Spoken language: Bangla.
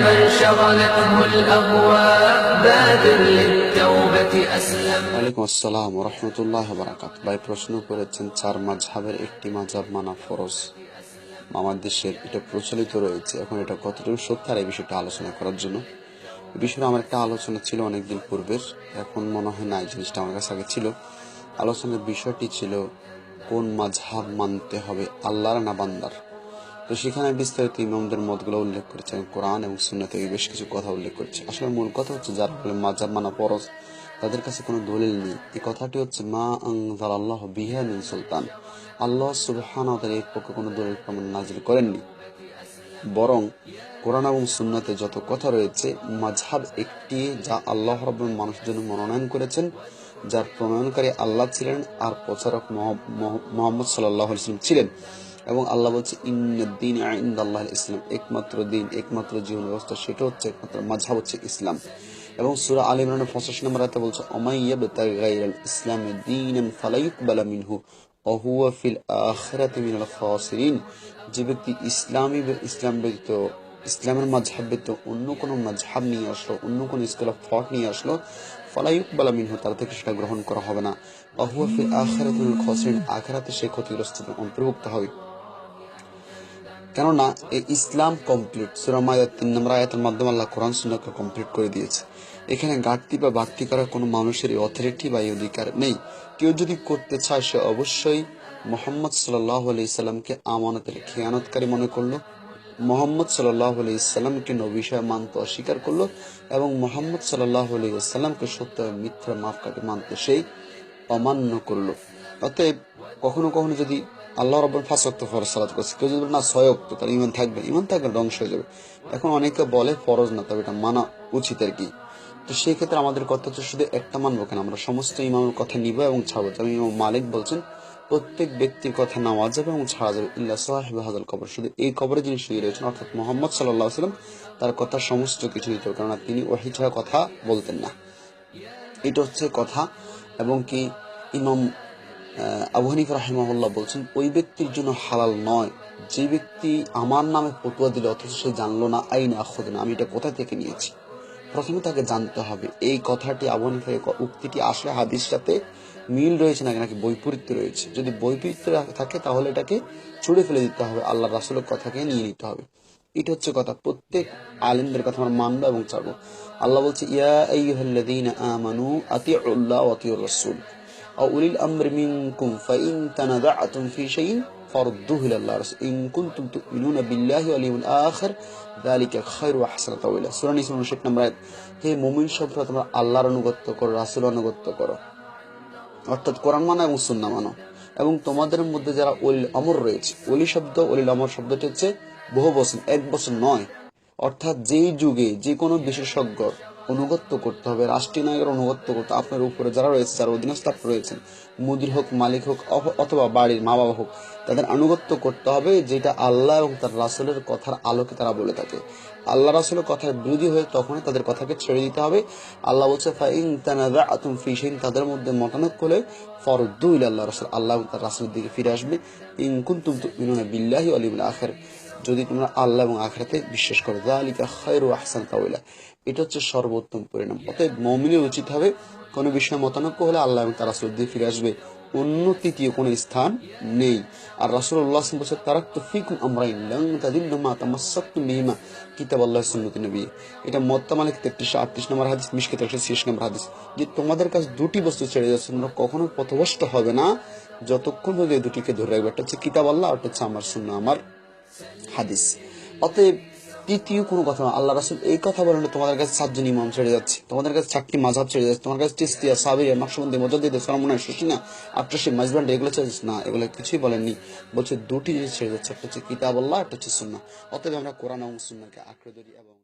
من شغلته الأهواء بادر للتوبة أسلم ওয়ালাইকুম আসসালাম রহমতুল্লাহ বারাকাত ভাই প্রশ্ন করেছেন চার মাঝহাবের একটি মাঝহাব মানা ফরজ আমার দেশের এটা প্রচলিত রয়েছে এখন এটা কতটুকু সত্য আর এই বিষয়টা আলোচনা করার জন্য এই বিষয়ে আমার একটা আলোচনা ছিল অনেকদিন পূর্বের এখন মনে হয় না এই জিনিসটা আমার কাছে আগে ছিল আলোচনার বিষয়টি ছিল কোন মাঝহাব মানতে হবে আল্লাহর না বান্দার তো সেখানে বিস্তারিত ইমামদের মতগুলো উল্লেখ করেছে কোরআন এবং সুন্না থেকে বেশ কিছু কথা উল্লেখ করছে। আসলে মূল কথা হচ্ছে যার ফলে মাঝাব মানা পরশ তাদের কাছে কোনো দলিল নেই। এই কথাটি হচ্ছে, মা আংজাল আল্লাহ বিহা মিন সুলতান। আল্লাহ সুবহান এর পক্ষে কোনো দলিল প্রমাণ নাজিল করেননি। বরং কোরআন এবং সুন্নাতে যত কথা রয়েছে মাঝহাব একটি যা আল্লাহ রব্বুল মানুষের জন্য মনোনয়ন করেছেন, যার প্রণয়নকারী আল্লাহ ছিলেন আর প্রচারক মহ- মহ- মোহাম্মদ সাল্লাহ ছিলেন। এবং আল্লাহ বলছে ইন্দিন আল্লাহ ইসলাম। একমাত্র দিন, একমাত্র জীবন ব্যবস্থা, সেটা হচ্ছে একমাত্র মাঝহাব হচ্ছে ইসলাম। এবং সুরা আল ইমরানের পঁচাশি নম্বর আয়াতে বলছে অমাইয়াব ইসলামে দিনান ফালাইকবালা মিনহু অহুয়া ফিল আখিরাতি মিনাল খাসিরিন। যে ব্যক্তি ইসলামী ইসলাম ব্যতীত, ইসলামের মাঝহাব ব্যতীত অন্য কোনো মাঝহাব নিয়ে আসলো, অন্য কোনো স্কুল অফ থট নিয়ে আসলো ফলাইক বালা মিনহু, তার থেকে সেটা গ্রহণ করা হবে না। অহুয়া ফিল আখিরাতি মিনাল খাসিরিন, আখিরাতে সে ক্ষতিগ্রস্তদের অন্তর্ভুক্ত হবে কেননা এই ইসলাম কমপ্লিট সুরামায়াত তিন নম্বর আয়াতের মাধ্যমে আল্লাহ কোরআন সুন্নাহকে কমপ্লিট করে দিয়েছে। এখানে ঘাটতি বা বাড়তি করার কোনো মানুষের অথরিটি বা এই অধিকার নেই। কেউ যদি করতে চায়, সে অবশ্যই মোহাম্মদ সাল্লাহ আলাইসাল্লামকে আমানতের খেয়ানতকারী মনে করল, মোহাম্মদ সাল্লাহ আলাইসাল্লামকে নবিষয় মানতে অস্বীকার করল এবং মোহাম্মদ সাল্লাহ আলাইসাল্লামকে সত্য এবং মিথ্যা মাফকাকে মানতে সেই অমান্য করল। অতএব কখনো কখনো যদি আল্লাহ রব্বর ফাঁস অক্ত ফরজ সালাত করছে, কেউ যদি না ছয় অক্ত তার ইমান থাকবে ইমান থাকবে ধ্বংস হয়ে যাবে। এখন অনেকে বলে ফরজ না, তবে এটা মানা উচিত আর কি। তো সেই ক্ষেত্রে আমাদের কথা হচ্ছে শুধু একটা মানবো কেন? আমরা সমস্ত ইমামের কথা নিব এবং ছাড়বো। যেমন ইমাম মালিক বলছেন, প্রত্যেক ব্যক্তির কথা নেওয়া যাবে এবং ছাড়া যাবে ইল্লা সাহেব হাজাল কবর। শুধু এই কবরে যিনি শুয়ে রয়েছেন অর্থাৎ মোহাম্মদ সাল্লাহ সাল্লাম তার কথা সমস্ত কিছু হবে, কেননা তিনি ওহি ছাড়া কথা বলতেন না। এটা হচ্ছে কথা। এবং কি ইমাম আবু হানিফ রাহিমাহুল্লাহ বলছেন, ওই ব্যক্তির জন্য হালাল নয়। যে ব্যক্তি আমার নামে ফতুয়া দিল, অথচ সে জানলো না, আইন আখদ না আমি এটা কোথা থেকে নিয়েছি? প্রথমে তাকে জানতে হবে, এই কথাটি আবু উক্তিটি আসলে হাদিস সাথে মিল রয়েছে নাকি নাকি বৈপরীত্য রয়েছে? যদি বৈপরীত্য থাকে, তাহলে এটাকে ছুড়ে ফেলে দিতে হবে, আল্লাহ রাসুলের কথাকে নিয়ে নিতে হবে। এটা হচ্ছে কথা, প্রত্যেক আলেমদের কথা আমরা মানবো এবং চাবো আল্লাহ বলছে, ইয়া আমানু আতিউল্লাহ ওয়া আতিউর রাসূল। أولي الأمر منكم فإن تنازعتم في شيء فردوه إلى الله رسول إن كنتم تؤمنون بالله واليوم الآخر ذلك خير وأحسن طويلا সূরা নিসা 59 নম্বর আয়াত হে মুমিন সম্প্রদায় তোমরা আল্লাহর আনুগত্য করো রাসূল আনুগত্য করো অর্থাৎ কোরআন মানো এবং সুন্না মানো এবং তোমাদের মধ্যে যারা অলিল অমর রয়েছে অলি শব্দ অলিল অমর শব্দটি হচ্ছে বহু বছর এক বছর নয় অর্থাৎ যেই যুগে যে কোনো বিশেষজ্ঞ অনুগত্য করতে হবে, রাষ্ট্রীয় নায়কের অনুগত্য করতে আপনার উপরে যারা রয়েছে, যারা অধীনস্থ রয়েছেন, মুদির হোক, মালিক হোক অথবা বাড়ির মা বাবা হোক, তাদের আনুগত্য করতে হবে যেটা আল্লাহ এবং তার রাসুলের কথার আলোকে তারা বলে থাকে। আল্লাহ রাসুলের কথার বিরোধী হয়ে তখনই তাদের কথাকে ছেড়ে দিতে হবে। আল্লাহ বলছে, ফাইন তানাযাআতুম ফি শাইইন তাদের মধ্যে মতানক করলে ফরদ্দু ইলা আল্লাহ রাসূল, আল্লাহ তার রাসূলের দিকে ফিরে আসবে। ইন কুনতুম তুমিনুনা বিল্লাহি ইয়াউমিল আখির। যদি তোমরা আল্লাহ এবং আখরাতে বিশ্বাস করো। যালিকা খায়রু আহসান তাওইলা এটা হচ্ছে সর্বোত্তম পরিণাম। অতএব মুমিনের উচিত হবে কোনো বিষয়ে মতানক্য হলে আল্লাহ এবং তার দিয়ে ফিরে আসবে। অন্য তৃতীয় কোনো স্থান নেই। আর আলাইহি ওয়াসাল্লাম তারাক ফিকুম আমরাইন লান তাদিল্লু মা তামাসসাকতুম বিহিমা। কিতাব আল্লাহ সুন্নতি নবী। এটা মত্তা মালিক 33 নম্বর হাদিস মিশকাত 136 নম্বর হাদিস। যে তোমাদের কাছে দুটি বস্তু ছেড়ে যাচ্ছে, তোমরা কখনো পথভ্রষ্ট হবে না। যতক্ষণ পর্যন্ত দুটিকে ধরে রাখবে, একটা হচ্ছে কিতাব আল্লাহ, আর হচ্ছে আমার সুন্নাহ। আমার হাদিস। অতএব তৃতীয় কোনো কথা না, আল্লাহ রাসুল এই কথা বলেন তোমাদের কাছে সাতজন ইমাম ছেড়ে যাচ্ছে, তোমাদের কাছে চারটি মাঝাব ছেড়ে যাচ্ছে তোমার কাছে টিস্তিয়া সাবিরিয়া নকশবন্দি মজাদ্দিদ সরমনা সুসিনা আট্রাসি মাজবান্ড এগুলো ছেড়ে যাচ্ছে। না, এগুলো কিছুই বলেননি। বলছে দুটি জিনিস ছেড়ে যাচ্ছে, একটা হচ্ছে কিতাব আল্লাহ একটা হচ্ছে সুন্না অতএব আমরা কোরআন এবং সুন্নাকে আঁকড়ে ধরি এবং